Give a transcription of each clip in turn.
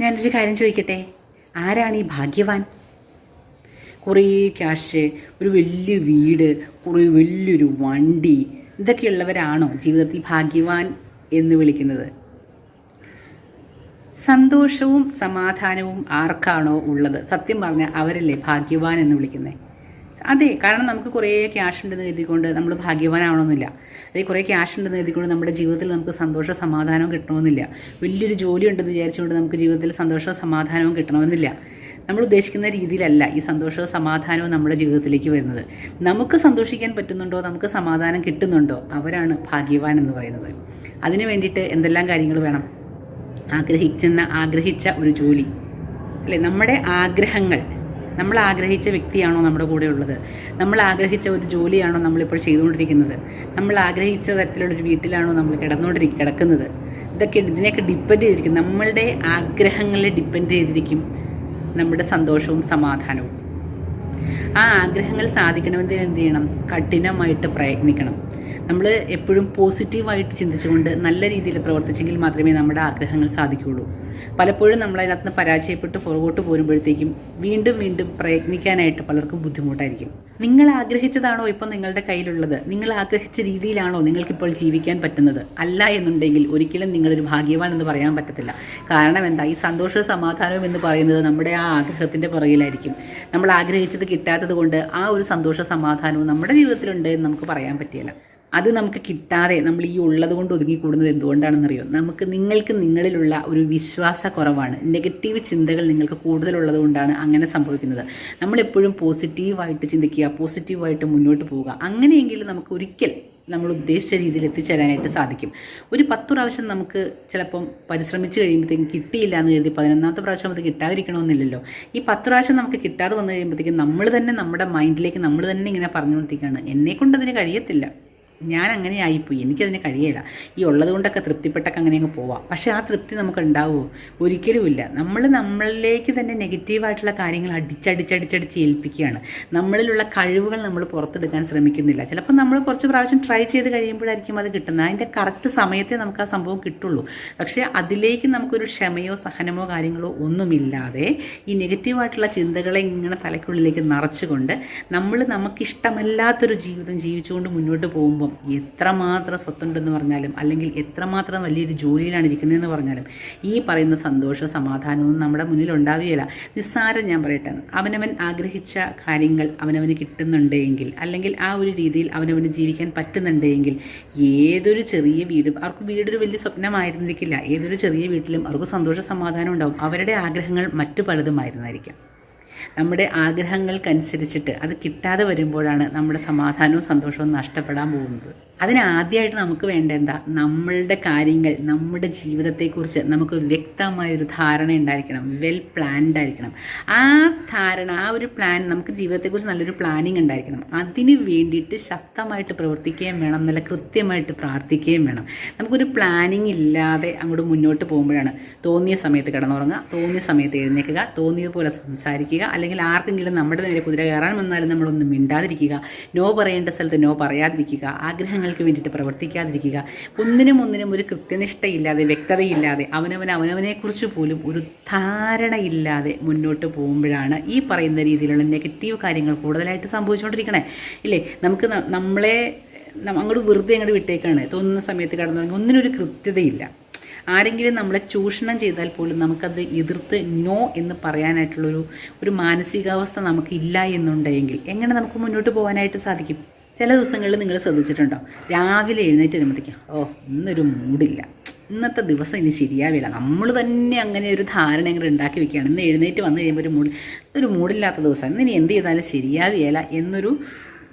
ഞാനൊരു കാര്യം ചോദിക്കട്ടെ? ആരാണ് ഈ ഭാഗ്യവാൻ? കുറേ ക്യാഷ് ഒരു വലിയ വീട് കുറേ വലിയൊരു വണ്ടി ഇതൊക്കെയുള്ളവരാണോ ജീവിതത്തിൽ ഭാഗ്യവാൻ എന്ന് വിളിക്കുന്നത്? സന്തോഷവും സമാധാനവും ആർക്കാണോ ഉള്ളത്? സത്യം പറഞ്ഞാൽ അവരല്ലേ ഭാഗ്യവാൻ എന്ന് വിളിക്കുന്നത്? അതെ കാരണം നമുക്ക് കുറേ ക്യാഷ് ഉണ്ടെന്ന് എഴുതിക്കൊണ്ട് നമ്മൾ ഭാഗ്യവാനാവണമെന്നില്ല. അതെ കുറേ ക്യാഷ് ഉണ്ടെന്ന് എഴുതിക്കൊണ്ട് നമ്മുടെ ജീവിതത്തിൽ നമുക്ക് സന്തോഷ സമാധാനവും കിട്ടണമെന്നില്ല. വലിയൊരു ജോലി ഉണ്ടെന്ന് വിചാരിച്ചുകൊണ്ട് നമുക്ക് ജീവിതത്തിൽ സന്തോഷവും സമാധാനവും കിട്ടണമെന്നില്ല. നമ്മൾ ഉദ്ദേശിക്കുന്ന രീതിയിലല്ല ഈ സന്തോഷവും സമാധാനവും നമ്മുടെ ജീവിതത്തിലേക്ക് വരുന്നത്. നമുക്ക് സന്തോഷിക്കാൻ പറ്റുന്നുണ്ടോ? നമുക്ക് സമാധാനം കിട്ടുന്നുണ്ടോ? അവരാണ് ഭാഗ്യവാൻ എന്ന് പറയുന്നത്. അതിനു വേണ്ടിയിട്ട് എന്തെല്ലാം കാര്യങ്ങൾ വേണം? ആഗ്രഹിക്കുന്ന ആഗ്രഹിച്ച ഒരു ജോലി. അല്ലേ? നമ്മുടെ ആഗ്രഹങ്ങൾ. നമ്മൾ ആഗ്രഹിച്ച വ്യക്തിയാണോ നമ്മുടെ കൂടെ ഉള്ളത് നമ്മൾ ആഗ്രഹിച്ച ഒരു ജോലിയാണോ നമ്മളിപ്പോൾ ചെയ്തുകൊണ്ടിരിക്കുന്നത്? നമ്മൾ ആഗ്രഹിച്ച തരത്തിലുള്ളൊരു വീട്ടിലാണോ നമ്മൾ കിടന്നുകൊണ്ടിരിക്കുക കിടക്കുന്നത്? ഇതൊക്കെ ഇതിനെയൊക്കെ ഡിപ്പെൻഡ് ചെയ്തിരിക്കും. നമ്മളുടെ ആഗ്രഹങ്ങളെ ഡിപ്പെൻഡ് ചെയ്തിരിക്കും നമ്മുടെ സന്തോഷവും സമാധാനവും. ആ ആഗ്രഹങ്ങൾ സാധിക്കണമെങ്കിൽ എന്ത് ചെയ്യണം? കഠിനമായിട്ട് പ്രയത്നിക്കണം. നമ്മൾ എപ്പോഴും പോസിറ്റീവായിട്ട് ചിന്തിച്ചുകൊണ്ട് നല്ല രീതിയിൽ പ്രവർത്തിച്ചെങ്കിൽ മാത്രമേ നമ്മുടെ ആഗ്രഹങ്ങൾ സാധിക്കുകയുള്ളൂ. പലപ്പോഴും നമ്മൾ അതിനകത്ത് പരാജയപ്പെട്ട് പുറകോട്ട് പോരുമ്പോഴത്തേക്കും വീണ്ടും വീണ്ടും പ്രയത്നിക്കാനായിട്ട് പലർക്കും ബുദ്ധിമുട്ടായിരിക്കും. നിങ്ങൾ ആഗ്രഹിച്ചതാണോ ഇപ്പം നിങ്ങളുടെ കയ്യിലുള്ളത്? നിങ്ങൾ ആഗ്രഹിച്ച രീതിയിലാണോ നിങ്ങൾക്കിപ്പോൾ ജീവിക്കാൻ പറ്റുന്നത്? അല്ല എന്നുണ്ടെങ്കിൽ ഒരിക്കലും നിങ്ങളൊരു ഭാഗ്യവാൻ എന്ന് പറയാൻ പറ്റത്തില്ല. കാരണം എന്താ? ഈ സന്തോഷവും സമാധാനവും എന്ന് പറയുന്നത് നമ്മുടെ ആ ആഗ്രഹത്തിന്റെ പുറകിലായിരിക്കും. നമ്മൾ ആഗ്രഹിച്ചത് കിട്ടാത്തത് കൊണ്ട് ആ ഒരു സന്തോഷ സമാധാനവും നമ്മുടെ ജീവിതത്തിലുണ്ട് എന്ന് നമുക്ക് പറയാൻ പറ്റില്ല. അത് നമുക്ക് കിട്ടാതെ നമ്മൾ ഈ ഉള്ളത് കൊണ്ട് ഒതുങ്ങിക്കൂടുന്നത് എന്തുകൊണ്ടാണെന്നറിയോ? നമുക്ക് നിങ്ങൾക്ക് നിങ്ങളിലുള്ള ഒരു വിശ്വാസ കുറവാണ് നെഗറ്റീവ് ചിന്തകൾ നിങ്ങൾക്ക് കൂടുതലുള്ളത് കൊണ്ടാണ് അങ്ങനെ സംഭവിക്കുന്നത്. നമ്മളെപ്പോഴും പോസിറ്റീവായിട്ട് ചിന്തിക്കുക പോസിറ്റീവായിട്ട് മുന്നോട്ട് പോവുക. അങ്ങനെയെങ്കിലും നമുക്ക് ഒരിക്കൽ നമ്മൾ ഉദ്ദേശിച്ച രീതിയിൽ എത്തിച്ചേരാനായിട്ട് സാധിക്കും. ഒരു പത്ത് പ്രാവശ്യം നമുക്ക് ചിലപ്പം പരിശ്രമിച്ച് കഴിയുമ്പോഴത്തേക്കും കിട്ടിയില്ല എന്ന് കരുതി പതിനൊന്നാമത്തെ പ്രാവശ്യം അത് കിട്ടാതിരിക്കണമെന്നില്ലല്ലോ. ഈ പത്ത് പ്രാവശ്യം നമുക്ക് കിട്ടാതെ വന്നു കഴിയുമ്പോഴത്തേക്കും നമ്മൾ തന്നെ നമ്മുടെ മൈൻഡിലേക്ക് നമ്മൾ തന്നെ ഇങ്ങനെ പറഞ്ഞുകൊണ്ടിരിക്കുകയാണ്. എന്നെ കൊണ്ട് അതിന് കഴിയത്തില്ല. ഞാൻ അങ്ങനെ ആയിപ്പോയി എനിക്കതിന് കഴിയില്ല ഈ ഉള്ളത് കൊണ്ടൊക്കെ തൃപ്തിപ്പെട്ടൊക്കെ അങ്ങനെ അങ്ങ് പോവാം. പക്ഷേ ആ തൃപ്തി നമുക്ക് ഉണ്ടാവുമോ ഒരിക്കലുമില്ല. നമ്മൾ നമ്മളിലേക്ക് തന്നെ നെഗറ്റീവായിട്ടുള്ള കാര്യങ്ങൾ അടിച്ചടിച്ചടിച്ചടിച്ച് ഏൽപ്പിക്കുകയാണ്. നമ്മളിലുള്ള കഴിവുകൾ നമ്മൾ പുറത്തെടുക്കാൻ ശ്രമിക്കുന്നില്ല. ചിലപ്പോൾ നമ്മൾ കുറച്ച് പ്രാവശ്യം ട്രൈ ചെയ്ത് കഴിയുമ്പോഴായിരിക്കും അത് കിട്ടുന്നത്. അതിന്റെ കറക്റ്റ് സമയത്തെ നമുക്ക് ആ സംഭവം കിട്ടുള്ളൂ. പക്ഷേ അതിലേക്ക് നമുക്കൊരു ക്ഷമയോ സഹനമോ കാര്യങ്ങളോ ഒന്നുമില്ലാതെ ഈ നെഗറ്റീവായിട്ടുള്ള ചിന്തകളെ ഇങ്ങനെ തലയ്ക്കുള്ളിലേക്ക് നിറച്ചുകൊണ്ട് നമ്മൾ നമുക്കിഷ്ടമല്ലാത്തൊരു ജീവിതം ജീവിച്ചുകൊണ്ട് മുന്നോട്ട് പോകുമ്പോൾ എത്രമാത്രം സ്വത്തുണ്ടെന്ന് പറഞ്ഞാലും അല്ലെങ്കിൽ എത്രമാത്രം വലിയൊരു ജോലിയിലാണ് ഇരിക്കുന്നതെന്ന് പറഞ്ഞാലും ഈ പറയുന്ന സന്തോഷ സമാധാനവും നമ്മുടെ മുന്നിൽ ഉണ്ടാവുകയില്ല. നിസ്സാരം ഞാൻ പറയട്ടെ അവനവൻ ആഗ്രഹിച്ച കാര്യങ്ങൾ അവനവന് കിട്ടുന്നുണ്ടെങ്കിൽ അല്ലെങ്കിൽ ആ ഒരു രീതിയിൽ അവനവന് ജീവിക്കാൻ പറ്റുന്നുണ്ടെങ്കിൽ ഏതൊരു ചെറിയ വീടും അവർക്ക് വീടൊരു വലിയ സ്വപ്നമായിരുന്നിരിക്കില്ല. ഏതൊരു ചെറിയ വീട്ടിലും അവർക്ക് സന്തോഷ സമാധാനം ഉണ്ടാവും. അവരുടെ ആഗ്രഹങ്ങൾ മറ്റു പലതുമായിരുന്നായിരിക്കാം. നമ്മുടെ ആഗ്രഹങ്ങൾക്കനുസരിച്ചിട്ട് അത് കിട്ടാതെ വരുമ്പോഴാണ് നമ്മുടെ സമാധാനവും സന്തോഷവും നഷ്ടപ്പെടാൻ പോകുന്നത്. അതിനാദ്യമായിട്ട് നമുക്ക് വേണ്ട എന്താ? നമ്മളുടെ കാര്യങ്ങൾ നമ്മുടെ ജീവിതത്തെക്കുറിച്ച് നമുക്ക് വ്യക്തമായൊരു ധാരണ ഉണ്ടായിരിക്കണം വെൽ പ്ലാൻഡ് ആയിരിക്കണം. ആ ധാരണ ആ ഒരു പ്ലാൻ നമുക്ക് ജീവിതത്തെക്കുറിച്ച് നല്ലൊരു പ്ലാനിങ് ഉണ്ടായിരിക്കണം. അതിന് വേണ്ടിയിട്ട് ശക്തമായിട്ട് പ്രവർത്തിക്കുകയും വേണം നല്ല കൃത്യമായിട്ട് പ്രാർത്ഥിക്കുകയും വേണം. നമുക്കൊരു പ്ലാനിങ് ഇല്ലാതെ അങ്ങോട്ട് മുന്നോട്ട് പോകുമ്പോഴാണ് തോന്നിയ സമയത്ത് കിടന്നുറങ്ങുക തോന്നിയ സമയത്ത് എഴുന്നേൽക്കുക തോന്നിയതുപോലെ സംസാരിക്കുക അല്ലെങ്കിൽ ആർക്കെങ്കിലും നമ്മുടെ നേരെ കുതിര കയറാൻ വന്നാലും നമ്മളൊന്നും മിണ്ടാതിരിക്കുക നോ പറയേണ്ട സ്ഥലത്ത് നോ പറയാതിരിക്കുക ആഗ്രഹങ്ങൾക്ക് വേണ്ടിയിട്ട് പ്രവർത്തിക്കാതിരിക്കുക. ഒന്നിനും ഒന്നിനും ഒരു കൃത്യനിഷ്ഠയില്ലാതെ വ്യക്തതയില്ലാതെ അവനവൻ അവനവനെക്കുറിച്ച് പോലും ഒരു ധാരണയില്ലാതെ മുന്നോട്ട് പോകുമ്പോഴാണ് ഈ പറയുന്ന രീതിയിലുള്ള നെഗറ്റീവ് കാര്യങ്ങൾ കൂടുതലായിട്ട് സംഭവിച്ചുകൊണ്ടിരിക്കണേ. ഇല്ലേ? നമുക്ക് നമ്മളെ അങ്ങോട്ട് വെറുതെ അങ്ങോട്ട് വിട്ടേക്കാണ്. തോന്നുന്ന സമയത്ത് കിടന്നുറങ്ങി ഒന്നിനൊരു കൃത്യതയില്ല. ആരെങ്കിലും നമ്മളെ ചൂഷണം ചെയ്താൽ പോലും നമുക്കത് എതിർത്ത് നോ എന്ന് പറയാനായിട്ടുള്ളൊരു ഒരു മാനസികാവസ്ഥ നമുക്കില്ല എന്നുണ്ടെങ്കിൽ എങ്ങനെ നമുക്ക് മുന്നോട്ട് പോകാനായിട്ട് സാധിക്കും? ചില ദിവസങ്ങളിൽ നിങ്ങൾ ശ്രദ്ധിച്ചിട്ടുണ്ടോ? രാവിലെ എഴുന്നേറ്റ് വരുമ്പോഴത്തേക്കും ഓ ഇന്നൊരു മൂടില്ല. ഇന്നത്തെ ദിവസം ഇനി ശരിയാവില്ല. നമ്മൾ തന്നെ അങ്ങനെ ഒരു ധാരണ അങ്ങനെ ഉണ്ടാക്കി വെക്കുകയാണ്. ഇന്ന് എഴുന്നേറ്റ് വന്നു കഴിയുമ്പോൾ ഒരു മൂഡ് ഒരു മൂടില്ലാത്ത ദിവസം. ഇന്ന് ഇനി എന്ത് ചെയ്താലും ശരിയാവില്ല എന്നൊരു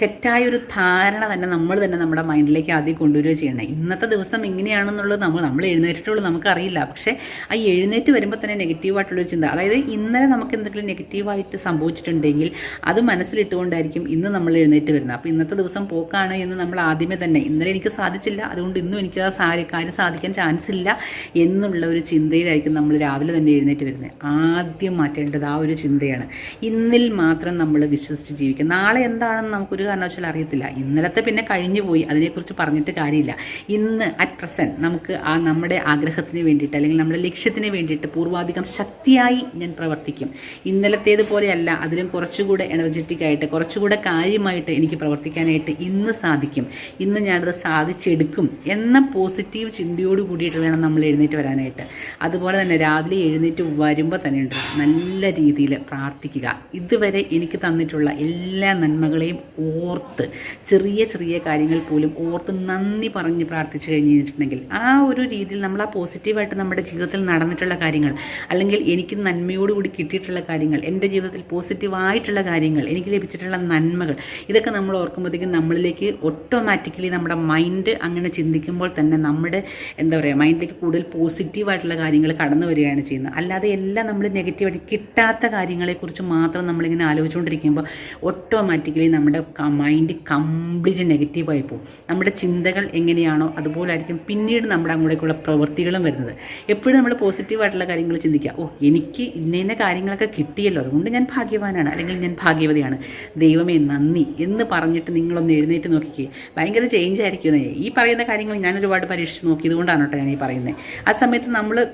തെറ്റായൊരു ധാരണ തന്നെ നമ്മൾ തന്നെ നമ്മുടെ മൈൻഡിലേക്ക് ആദ്യം കൊണ്ടുവരിക ചെയ്യണം. ഇന്നത്തെ ദിവസം ഇങ്ങനെയാണെന്നുള്ളത് നമ്മൾ നമ്മൾ എഴുന്നേറ്റിട്ടുള്ളൂ നമുക്കറിയില്ല. പക്ഷേ ആ എഴുന്നേറ്റ് വരുമ്പോൾ തന്നെ നെഗറ്റീവായിട്ടുള്ളൊരു ചിന്ത. അതായത് ഇന്നലെ നമുക്ക് എന്തെങ്കിലും നെഗറ്റീവായിട്ട് സംഭവിച്ചിട്ടുണ്ടെങ്കിൽ അത് മനസ്സിലിട്ടുകൊണ്ടായിരിക്കും ഇന്ന് നമ്മൾ എഴുന്നേറ്റ് വരുന്നത്. അപ്പോൾ ഇന്നത്തെ ദിവസം പോക്കാണ് എന്ന് നമ്മൾ ആദ്യമേ തന്നെ ഇന്നലെ എനിക്ക് സാധിച്ചില്ല അതുകൊണ്ട് ഇന്നും എനിക്ക് ആ കാര്യം സാധിക്കാൻ ചാൻസ് ഇല്ല എന്നുള്ള ഒരു ചിന്തയിലായിരിക്കും നമ്മൾ രാവിലെ തന്നെ എഴുന്നേറ്റ് വരുന്നത്. ആദ്യം മാറ്റേണ്ടത് ആ ഒരു ചിന്തയാണ്. ഇന്നിൽ മാത്രം നമ്മൾ വിശ്വസിച്ച് ജീവിക്കുക. നാളെ എന്താണെന്ന് നമുക്കൊരു കാരണവശാൽ അറിയത്തില്ല. ഇന്നലത്തെ പിന്നെ കഴിഞ്ഞു പോയി. അതിനെക്കുറിച്ച് പറഞ്ഞിട്ട് കാര്യമില്ല. ഇന്ന് അറ്റ് പ്രസന്റ് നമുക്ക് ആ നമ്മുടെ ആഗ്രഹത്തിന് വേണ്ടിയിട്ട് അല്ലെങ്കിൽ നമ്മുടെ ലക്ഷ്യത്തിന് വേണ്ടിയിട്ട് പൂർവാധികം ശക്തിയായി ഞാൻ പ്രവർത്തിക്കും. ഇന്നലത്തേതുപോലെയല്ല. അതിലും കുറച്ചുകൂടെ എനർജറ്റിക് ആയിട്ട് കുറച്ചുകൂടെ കാര്യമായിട്ട് എനിക്ക് പ്രവർത്തിക്കാനായിട്ട് ഇന്ന് സാധിക്കും. ഇന്ന് ഞാനത് സാധിച്ചെടുക്കും എന്ന പോസിറ്റീവ് ചിന്തയോട് കൂടിയിട്ട് വേണം നമ്മൾ എഴുന്നേറ്റ് വരാനായിട്ട്. അതുപോലെ തന്നെ രാവിലെ എഴുന്നേറ്റ് വരുമ്പോൾ തന്നെ ഉണ്ട്. നല്ല രീതിയിൽ പ്രാർത്ഥിക്കുക. ഇതുവരെ എനിക്ക് തന്നിട്ടുള്ള എല്ലാ നന്മകളെയും ഓർത്ത് ചെറിയ ചെറിയ കാര്യങ്ങൾ പോലും ഓർത്ത് നന്ദി പറഞ്ഞ് പ്രാർത്ഥിച്ചു കഴിഞ്ഞിട്ടുണ്ടെങ്കിൽ ആ ഒരു രീതിയിൽ നമ്മൾ ആ പോസിറ്റീവായിട്ട് നമ്മുടെ ജീവിതത്തിൽ നടന്നിട്ടുള്ള കാര്യങ്ങൾ അല്ലെങ്കിൽ എനിക്ക് നന്മയോടുകൂടി കിട്ടിയിട്ടുള്ള കാര്യങ്ങൾ എന്റെ ജീവിതത്തിൽ പോസിറ്റീവായിട്ടുള്ള കാര്യങ്ങൾ എനിക്ക് ലഭിച്ചിട്ടുള്ള നന്മകൾ ഇതൊക്കെ നമ്മൾ ഓർക്കുമ്പോഴത്തേക്കും നമ്മളിലേക്ക് ഓട്ടോമാറ്റിക്കലി നമ്മുടെ മൈൻഡ് അങ്ങനെ ചിന്തിക്കുമ്പോൾ തന്നെ നമ്മുടെ എന്താ പറയുക മൈൻഡിലേക്ക് കൂടുതൽ പോസിറ്റീവായിട്ടുള്ള കാര്യങ്ങൾ കടന്നു വരികയാണ് ചെയ്യുന്നത്. അല്ലാതെ എല്ലാം നമ്മൾ നെഗറ്റീവായിട്ട് കിട്ടാത്ത കാര്യങ്ങളെക്കുറിച്ച് മാത്രം നമ്മളിങ്ങനെ ആലോചിച്ചുകൊണ്ടിരിക്കുമ്പോൾ ഓട്ടോമാറ്റിക്കലി നമ്മുടെ മൈൻഡ് കംപ്ലീറ്റ് നെഗറ്റീവായി പോകും. നമ്മുടെ ചിന്തകൾ എങ്ങനെയാണോ അതുപോലെ ആയിരിക്കും പിന്നീട് നമ്മുടെ അങ്ങോട്ടേക്കുള്ള പ്രവൃത്തികളും വരുന്നത്. എപ്പോഴും നമ്മൾ പോസിറ്റീവായിട്ടുള്ള കാര്യങ്ങൾ ചിന്തിക്കുക. ഓ എനിക്ക് ഇന്ന കാര്യങ്ങളൊക്കെ കിട്ടിയല്ലോ. അതുകൊണ്ട് ഞാൻ ഭാഗ്യവാനാണ്. അല്ലെങ്കിൽ ഞാൻ ഭാഗ്യവതിയാണ്. ദൈവമേ നന്ദി എന്ന് പറഞ്ഞിട്ട് നിങ്ങളൊന്ന് എഴുന്നേറ്റ് നോക്കിക്കേ. ഭയങ്കര ചേഞ്ച് ആയിരിക്കും ഈ പറയുന്ന കാര്യങ്ങൾ ഞാൻ ഒരുപാട് പരീക്ഷിച്ച് നോക്കിയതുകൊണ്ടാണ് കേട്ടോ ഞാൻ ഈ പറയുന്നത് ആ സമയത്ത് നമ്മൾ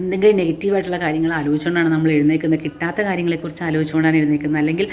എന്തെങ്കിലും നെഗറ്റീവായിട്ടുള്ള കാര്യങ്ങൾ ആലോചിച്ചുകൊണ്ടാണ് നമ്മൾ എഴുന്നേക്കുന്നത് കിട്ടാത്ത കാര്യങ്ങളെക്കുറിച്ച് ആലോചിച്ചുകൊണ്ടാണ് എഴുന്നേക്കുന്നത് അല്ലെങ്കിൽ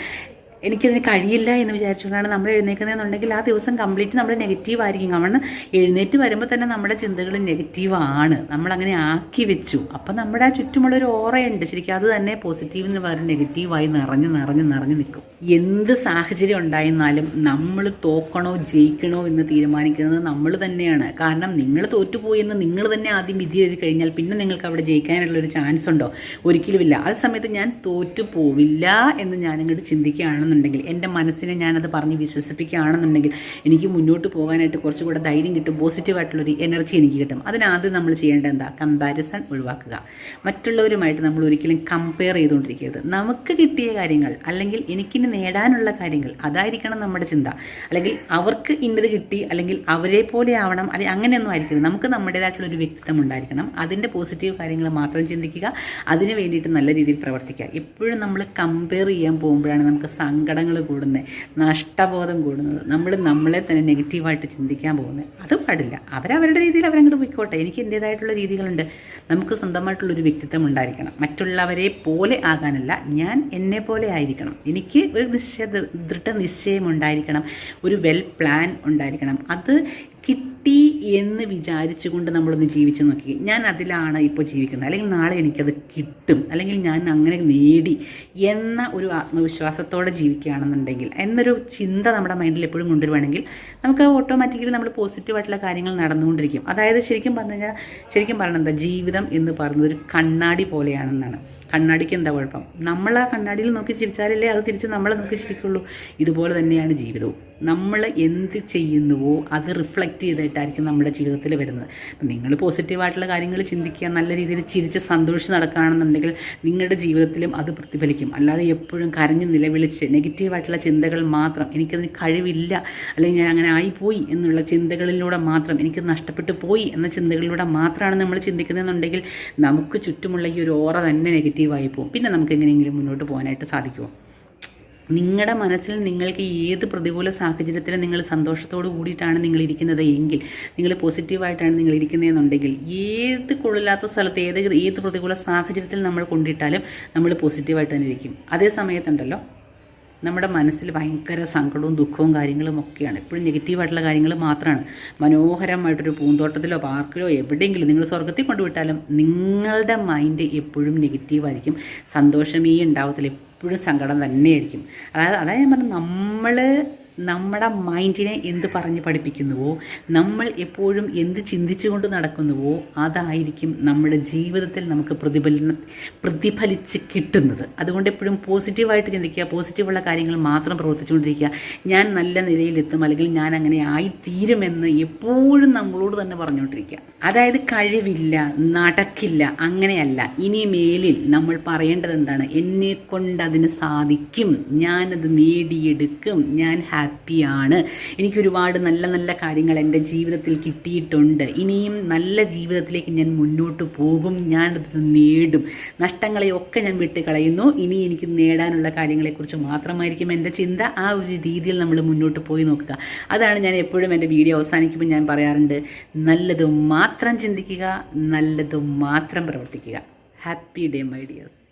എനിക്കതിന് കഴിയില്ല എന്ന് വിചാരിച്ചുകൊണ്ടാണ് നമ്മൾ എഴുന്നേക്കുന്നതെന്നുണ്ടെങ്കിൽ ആ ദിവസം കംപ്ലീറ്റ് നമ്മൾ നെഗറ്റീവ് ആയിരിക്കും. കാരണം എഴുന്നേറ്റ് വരുമ്പോൾ തന്നെ നമ്മുടെ ചിന്തകൾ നെഗറ്റീവാണ് നമ്മളങ്ങനെ ആക്കി വെച്ചു. അപ്പം നമ്മുടെ ആ ചുറ്റുമുള്ള ഒരു ഓറയുണ്ട്. ശരിക്കും അത് തന്നെ പോസിറ്റീവ് എന്ന് പറയുന്നത് നെഗറ്റീവായി നിറഞ്ഞ് നിറഞ്ഞ് നിറഞ്ഞ് നിൽക്കും. എന്ത് സാഹചര്യം ഉണ്ടായിരുന്നാലും നമ്മൾ തോക്കണോ ജയിക്കണോ എന്ന് തീരുമാനിക്കുന്നത് നമ്മൾ തന്നെയാണ്. കാരണം നിങ്ങൾ തോറ്റുപോയി എന്ന് നിങ്ങൾ തന്നെ ആദ്യം വിധി എഴുതി കഴിഞ്ഞാൽ പിന്നെ നിങ്ങൾക്ക് അവിടെ ജയിക്കാനുള്ള ഒരു ചാൻസ് ഉണ്ടോ? ഒരിക്കലുമില്ല. ആ സമയത്ത് ഞാൻ തോറ്റു പോവില്ല എന്ന് ഞാനിങ്ങോട്ട് ചിന്തിക്കുകയാണെന്നുണ്ടെങ്കിൽ എന്റെ മനസ്സിനെ ഞാനത് പറഞ്ഞ് വിശ്വസിപ്പിക്കുകയാണെന്നുണ്ടെങ്കിൽ എനിക്ക് മുന്നോട്ട് പോകാനായിട്ട് കുറച്ചുകൂടെ ധൈര്യം കിട്ടും പോസിറ്റീവായിട്ടുള്ളൊരു എനർജി എനിക്ക് കിട്ടും. അതിനാദ്യം നമ്മൾ ചെയ്യേണ്ടത് എന്താ? കമ്പാരിസൺ ഒഴിവാക്കുക. മറ്റുള്ളവരുമായിട്ട് നമ്മൾ ഒരിക്കലും കമ്പയർ ചെയ്തുകൊണ്ടിരിക്കരുത്. നമുക്ക് കിട്ടിയ കാര്യങ്ങൾ അല്ലെങ്കിൽ എനിക്കിനി നേടാനുള്ള കാര്യങ്ങൾ അതായിരിക്കണം നമ്മുടെ ചിന്ത. അല്ലെങ്കിൽ അവർക്ക് ഇന്നത് കിട്ടി അല്ലെങ്കിൽ അവരെ പോലെ ആവണം അല്ലെങ്കിൽ അങ്ങനെയൊന്നും ആയിരിക്കരുത്. നമുക്ക് നമ്മുടേതായിട്ടുള്ള ഒരു വ്യക്തിത്വം ഉണ്ടായിരിക്കണം. അതിന്റെ പോസിറ്റീവ് കാര്യങ്ങൾ മാത്രം ചിന്തിക്കുക. അതിന് വേണ്ടിയിട്ട് നല്ല രീതിയിൽ പ്രവർത്തിക്കുക. എപ്പോഴും നമ്മൾ കമ്പയർ ചെയ്യാൻ പോകുമ്പോഴാണ് നമുക്ക് സങ്കടങ്ങൾ കൂടുന്നത് നഷ്ടബോധം കൂടുന്നത്. നമ്മൾ നമ്മളെ തന്നെ നെഗറ്റീവായിട്ട് ചിന്തിക്കാൻ പോകുന്നത് അത് പാടില്ല. അവരവരുടെ രീതിയിൽ അവരങ്ങോട്ട് പോയിക്കോട്ടെ. എനിക്ക് എന്റേതായിട്ടുള്ള രീതികളുണ്ട്. നമുക്ക് സ്വന്തമായിട്ടുള്ളൊരു വ്യക്തിത്വം ഉണ്ടായിരിക്കണം. മറ്റുള്ളവരെ പോലെ ആകാനല്ല. ഞാൻ എന്നെ പോലെ ആയിരിക്കണം. എനിക്ക് ഒരു നിശ്ചയ ദൃഢനിശ്ചയം ഉണ്ടായിരിക്കണം. ഒരു വെൽ പ്ലാൻ ഉണ്ടായിരിക്കണം. അത് കിട്ടി എന്ന് വിചാരിച്ചുകൊണ്ട് നമ്മളൊന്ന് ജീവിച്ച് നോക്കി. ഞാൻ അതിലാണ് ഇപ്പോൾ ജീവിക്കുന്നത്. അല്ലെങ്കിൽ നാളെ എനിക്കത് കിട്ടും. അല്ലെങ്കിൽ ഞാൻ അങ്ങനെ നേടി എന്ന ഒരു ആത്മവിശ്വാസത്തോടെ ജീവിക്കുകയാണെന്നുണ്ടെങ്കിൽ എന്നൊരു ചിന്ത നമ്മുടെ മൈൻഡിൽ എപ്പോഴും കൊണ്ടുവരുവാണെങ്കിൽ നമുക്ക് ഓട്ടോമാറ്റിക്കലി നമ്മൾ പോസിറ്റീവായിട്ടുള്ള കാര്യങ്ങൾ നടന്നുകൊണ്ടിരിക്കും. അതായത് ശരിക്കും പറഞ്ഞു കഴിഞ്ഞാൽ ശരിക്കും പറയണത് ജീവിതം എന്ന് പറയുന്നത് ഒരു കണ്ണാടി പോലെയാണെന്നാണ്. കണ്ണാടിക്ക് എന്താ കുഴപ്പം? നമ്മൾ ആ കണ്ണാടിയിൽ നോക്കി ചിരിച്ചാലല്ലേ അത് തിരിച്ച് നമ്മളെ നോക്കി ചിരിക്കുള്ളൂ. ഇതുപോലെ തന്നെയാണ് ജീവിതവും. നമ്മൾ എന്ത് ചെയ്യുന്നുവോ അത് റിഫ്ലക്റ്റ് ചെയ്തിട്ടായിരിക്കും നമ്മുടെ ജീവിതത്തിൽ വരുന്നത്. അപ്പം നിങ്ങൾ പോസിറ്റീവായിട്ടുള്ള കാര്യങ്ങൾ ചിന്തിക്കുക നല്ല രീതിയിൽ ചിരിച്ച് സന്തോഷിച്ച് നടക്കുകയാണെന്നുണ്ടെങ്കിൽ നിങ്ങളുടെ ജീവിതത്തിലും അത് പ്രതിഫലിക്കും. അല്ലാതെ എപ്പോഴും കരഞ്ഞ് നിലവിളിച്ച് നെഗറ്റീവായിട്ടുള്ള ചിന്തകൾ മാത്രം എനിക്കതിന് കഴിവില്ല അല്ലെങ്കിൽ ഞാൻ അങ്ങനെ ആയിപ്പോയി എന്നുള്ള ചിന്തകളിലൂടെ മാത്രം എനിക്ക് നഷ്ടപ്പെട്ടു പോയി എന്ന ചിന്തകളിലൂടെ മാത്രമാണ് നമ്മൾ ചിന്തിക്കുന്നതെന്നുണ്ടെങ്കിൽ നമുക്ക് ചുറ്റുമുള്ള ഈ ഒരു ഓറ തന്നെ നെഗറ്റീവായി പോകും. പിന്നെ നമുക്ക് എങ്ങനെയെങ്കിലും മുന്നോട്ട് പോകാനായിട്ട് സാധിക്കുമോ നിങ്ങളുടെ മനസ്സിൽ നിങ്ങൾക്ക് ഏത് പ്രതികൂല സാഹചര്യത്തിലും നിങ്ങൾ സന്തോഷത്തോട് കൂടിയിട്ടാണ് നിങ്ങൾ ഇരിക്കുന്നത് എങ്കിൽ നിങ്ങൾ പോസിറ്റീവായിട്ടാണ് നിങ്ങൾ ഇരിക്കുന്നതെന്നുണ്ടെങ്കിൽ ഏത് കൊള്ളില്ലാത്ത സ്ഥലത്ത് ഏത് ഏത് പ്രതികൂല സാഹചര്യത്തിൽ നമ്മൾ കൊണ്ടിട്ടാലും നമ്മൾ പോസിറ്റീവായിട്ട് തന്നെ ഇരിക്കും. അതേ സമയത്തുണ്ടല്ലോ നമ്മുടെ മനസ്സിൽ ഭയങ്കര സങ്കടവും ദുഃഖവും കാര്യങ്ങളും ഒക്കെയാണ്. എപ്പോഴും നെഗറ്റീവായിട്ടുള്ള കാര്യങ്ങൾ മാത്രമാണ് മനോഹരമായിട്ടൊരു പൂന്തോട്ടത്തിലോ പാർക്കിലോ എവിടെയെങ്കിലും നിങ്ങൾ സ്വർഗത്തിൽ കൊണ്ടുവിട്ടാലും നിങ്ങളുടെ മൈൻഡ് എപ്പോഴും നെഗറ്റീവായിരിക്കും സന്തോഷമേ ഉണ്ടാവത്തില്ല. എപ്പോഴും സങ്കടം തന്നെയായിരിക്കും. അതായത് അതായത് ഞാൻ നമ്മൾ നമ്മുടെ മൈൻഡിനെ എന്ത് പറഞ്ഞ് പഠിപ്പിക്കുന്നുവോ നമ്മൾ എപ്പോഴും എന്ത് ചിന്തിച്ചുകൊണ്ട് നടക്കുന്നുവോ അതായിരിക്കും നമ്മുടെ ജീവിതത്തിൽ നമുക്ക് പ്രതിഫലന പ്രതിഫലിച്ച് കിട്ടുന്നത്. അതുകൊണ്ട് എപ്പോഴും പോസിറ്റീവായിട്ട് ചിന്തിക്കുക പോസിറ്റീവുള്ള കാര്യങ്ങൾ മാത്രം പ്രവർത്തിച്ചുകൊണ്ടിരിക്കുക. ഞാൻ നല്ല നിലയിലെത്തും അല്ലെങ്കിൽ ഞാൻ അങ്ങനെ ആയിത്തീരുമെന്ന് എപ്പോഴും നമ്മളോട് തന്നെ പറഞ്ഞുകൊണ്ടിരിക്കുക. അതായത് കഴിവില്ല നടക്കില്ല അങ്ങനെയല്ല. ഇനി മേലിൽ നമ്മൾ പറയേണ്ടത് എന്താണ് എന്നെ കൊണ്ട് അതിന് സാധിക്കും. ഞാനത് നേടിയെടുക്കും. ഞാൻ ഹാപ്പി ഹാപ്പിയാണ് എനിക്ക് ഒരുപാട് നല്ല നല്ല കാര്യങ്ങൾ എന്റെ ജീവിതത്തിൽ കിട്ടിയിട്ടുണ്ട്. ഇനിയും നല്ല ജീവിതത്തിലേക്ക് ഞാൻ മുന്നോട്ട് പോകും. ഞാൻ നേടും. നഷ്ടങ്ങളെയൊക്കെ ഞാൻ വിട്ട് കളയുന്നു. ഇനി എനിക്ക് നേടാനുള്ള കാര്യങ്ങളെക്കുറിച്ച് മാത്രമായിരിക്കും എന്റെ ചിന്ത. ആ ഒരു രീതിയിൽ നമ്മൾ മുന്നോട്ട് പോയി നോക്കുക. അതാണ് ഞാൻ എപ്പോഴും എന്റെ വീഡിയോ അവസാനിക്കുമ്പോൾ ഞാൻ പറയാറുണ്ട്. നല്ലത് മാത്രം ചിന്തിക്കുക നല്ലത് മാത്രം പ്രവർത്തിക്കുക. Happy day my dears